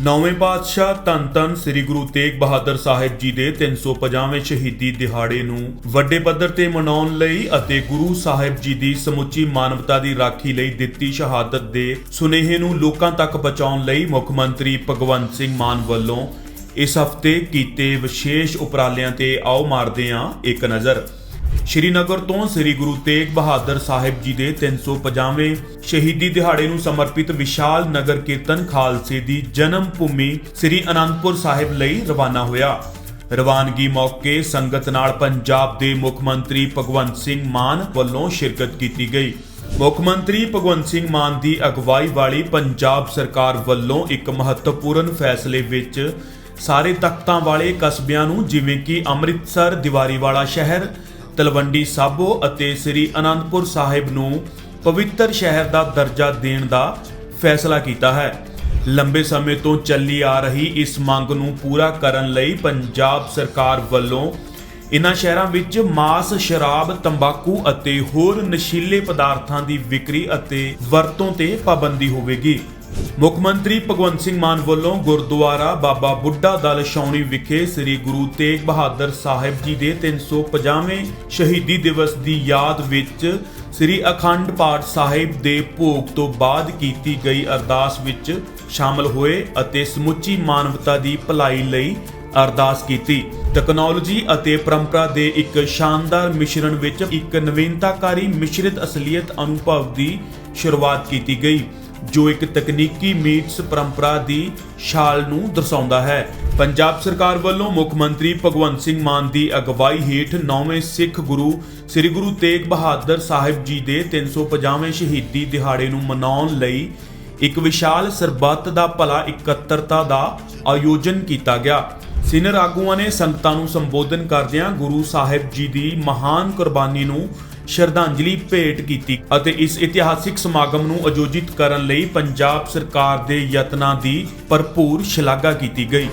ਨੌਵੇਂ ਪਾਤਸ਼ਾਹ ਧੰਨ ਧੰਨ ਸ੍ਰੀ ਗੁਰੂ ਤੇਗ ਬਹਾਦਰ ਸਾਹਿਬ ਜੀ ਦੇ 350ਵੇਂ ਸ਼ਹੀਦੀ ਦਿਹਾੜੇ ਨੂੰ ਵੱਡੇ ਪੱਧਰ ਤੇ ਮਨਾਉਣ ਲਈ ਅਤੇ ਗੁਰੂ ਸਾਹਿਬ ਜੀ ਦੀ ਸਮੁੱਚੀ ਮਾਨਵਤਾ ਦੀ ਰਾਖੀ ਲਈ ਦਿੱਤੀ ਸ਼ਹਾਦਤ ਦੇ ਸੁਨੇਹੇ ਨੂੰ ਲੋਕਾਂ ਤੱਕ ਪਹੁੰਚਾਉਣ ਲਈ ਮੁੱਖ ਮੰਤਰੀ ਭਗਵੰਤ ਸਿੰਘ ਮਾਨ ਵੱਲੋਂ ਇਸ ਹਫ਼ਤੇ ਕੀਤੇ ਵਿਸ਼ੇਸ਼ ਉਪਰਾਲਿਆਂ ਤੇ ਆਓ ਮਾਰਦੇ ਹਾਂ ਇੱਕ ਨਜ਼ਰ। ਸ਼੍ਰੀਨਗਰ ਤੋਂ ਸ੍ਰੀ ਗੁਰੂ ਤੇਗ ਬਹਾਦਰ ਸਾਹਿਬ ਜੀ ਦੇ 350ਵੇਂ ਸ਼ਹੀਦੀ ਦਿਹਾੜੇ ਨੂੰ ਸਮਰਪਿਤ ਵਿਸ਼ਾਲ ਨਗਰ ਕੀਰਤਨ ਖਾਲਸੇ ਦੀ ਜਨਮ ਭੂਮੀ ਸ੍ਰੀ ਅਨੰਦਪੁਰ ਸਾਹਿਬ ਲਈ ਰਵਾਨਾ ਹੋਇਆ। ਰਵਾਨਗੀ ਮੌਕੇ ਸੰਗਤ ਨਾਲ ਪੰਜਾਬ ਦੇ ਮੁੱਖ ਮੰਤਰੀ ਭਗਵੰਤ ਸਿੰਘ ਮਾਨ ਵੱਲੋਂ ਸ਼ਿਰਕਤ ਕੀਤੀ ਗਈ। ਮੁੱਖ ਮੰਤਰੀ ਭਗਵੰਤ ਸਿੰਘ ਮਾਨ ਦੀ ਅਗਵਾਈ ਵਾਲੀ ਪੰਜਾਬ ਸਰਕਾਰ ਵੱਲੋਂ ਇੱਕ ਮਹੱਤਵਪੂਰਨ ਫੈਸਲੇ ਵਿੱਚ ਸਾਰੇ ਤਖਤਾਂ ਵਾਲੇ ਕਸਬਿਆਂ ਨੂੰ ਜਿਵੇਂ ਕਿ ਅੰਮ੍ਰਿਤਸਰ ਦੀਵਾਰੀਵਾਲਾ ਸ਼ਹਿਰ ਤਲਵੰਡੀ ਸਾਬੋ ਅਤੇ ਸ੍ਰੀ ਅਨੰਦਪੁਰ ਸਾਹਿਬ ਨੂੰ ਪਵਿੱਤਰ ਸ਼ਹਿਰ ਦਾ ਦਰਜਾ ਦੇਣ ਦਾ ਫੈਸਲਾ ਕੀਤਾ ਹੈ। ਲੰਬੇ ਸਮੇਂ ਤੋਂ ਚੱਲੀ ਆ ਰਹੀ ਇਸ ਮੰਗ ਨੂੰ ਪੂਰਾ ਕਰਨ ਲਈ ਪੰਜਾਬ ਸਰਕਾਰ ਵੱਲੋਂ ਇਨ੍ਹਾਂ ਸ਼ਹਿਰਾਂ ਵਿੱਚ ਮਾਸ ਸ਼ਰਾਬ, ਤੰਬਾਕੂ ਅਤੇ ਹੋਰ ਨਸ਼ੀਲੇ ਪਦਾਰਥਾਂ ਦੀ ਵਿਕਰੀ ਅਤੇ ਵਰਤੋਂ ਤੇ ਪਾਬੰਦੀ ਹੋਵੇਗੀ। ਮੁੱਖ ਮੰਤਰੀ ਭਗਵੰਤ ਸਿੰਘ ਮਾਨ ਵੱਲੋਂ ਗੁਰਦੁਆਰਾ ਬਾਬਾ ਬੁੱਢਾ ਦਲ ਛਾਉਣੀ ਵਿਖੇ ਸ੍ਰੀ ਗੁਰੂ ਤੇਗ ਬਹਾਦਰ ਸਾਹਿਬ ਜੀ ਦੇ 350ਵੇਂ ਸ਼ਹੀਦੀ ਦਿਵਸ ਦੀ ਯਾਦ ਵਿੱਚ ਸ੍ਰੀ ਅਖੰਡ ਪਾਠ ਸਾਹਿਬ ਦੇ ਭੋਗ ਤੋਂ ਬਾਅਦ ਕੀਤੀ ਗਈ ਅਰਦਾਸ ਵਿੱਚ ਸ਼ਾਮਲ ਹੋਏ ਅਤੇ ਸਮੁੱਚੀ ਮਾਨਵਤਾ ਦੀ ਭਲਾਈ ਲਈ ਅਰਦਾਸ ਕੀਤੀ। ਟੈਕਨੋਲੋਜੀ ਅਤੇ ਪਰੰਪਰਾ ਦੇ ਇੱਕ ਸ਼ਾਨਦਾਰ ਮਿਸ਼ਰਣ ਵਿੱਚ ਇੱਕ ਨਵੀਨਤਾਕਾਰੀ ਮਿਸ਼ਰਿਤ ਅਸਲੀਅਤ ਅਨੁਭਵ ਦੀ ਸ਼ੁਰੂਆਤ ਕੀਤੀ ਗਈ। ਜੋ ਇੱਕ ਤਕਨੀਕੀ ਮੀਟਸ ਪਰੰਪਰਾ ਦੀ ਛਾਲ ਨੂੰ ਦਰਸਾਉਂਦਾ ਹੈ। ਪੰਜਾਬ ਸਰਕਾਰ ਵੱਲੋਂ ਮੁੱਖ ਮੰਤਰੀ ਭਗਵੰਤ ਸਿੰਘ ਮਾਨ ਦੀ ਅਗਵਾਈ ਹੇਠ ਨੌਵੇਂ ਸਿੱਖ ਗੁਰੂ ਸ੍ਰੀ ਗੁਰੂ ਤੇਗ ਬਹਾਦਰ ਸਾਹਿਬ ਜੀ ਦੇ 350ਵੇਂ ਸ਼ਹੀਦੀ ਦਿਹਾੜੇ ਨੂੰ ਮਨਾਉਣ ਲਈ ਇੱਕ ਵਿਸ਼ਾਲ ਸਰਬੱਤ ਦਾ ਭਲਾ ਇਕੱਤਰਤਾ ਦਾ ਆਯੋਜਨ ਕੀਤਾ ਗਿਆ। ਸੀਨੀਅਰ ਆਗੂਆਂ ਨੇ ਸੰਗਤਾਂ ਨੂੰ ਸੰਬੋਧਨ ਕਰਦਿਆਂ ਗੁਰੂ ਸਾਹਿਬ ਜੀ ਦੀ ਮਹਾਨ ਕੁਰਬਾਨੀ ਨੂੰ ਸ਼ਰਧਾਂਜਲੀ ਭੇਟ ਕੀਤੀ ਅਤੇ ਇਸ ਇਤਿਹਾਸਿਕ ਸਮਾਗਮ ਨੂੰ ਆਯੋਜਿਤ ਕਰਨ ਲਈ ਪੰਜਾਬ ਸਰਕਾਰ ਦੇ ਯਤਨਾਂ ਦੀ ਭਰਪੂਰ ਸ਼ਲਾਘਾ ਕੀਤੀ ਗਈ।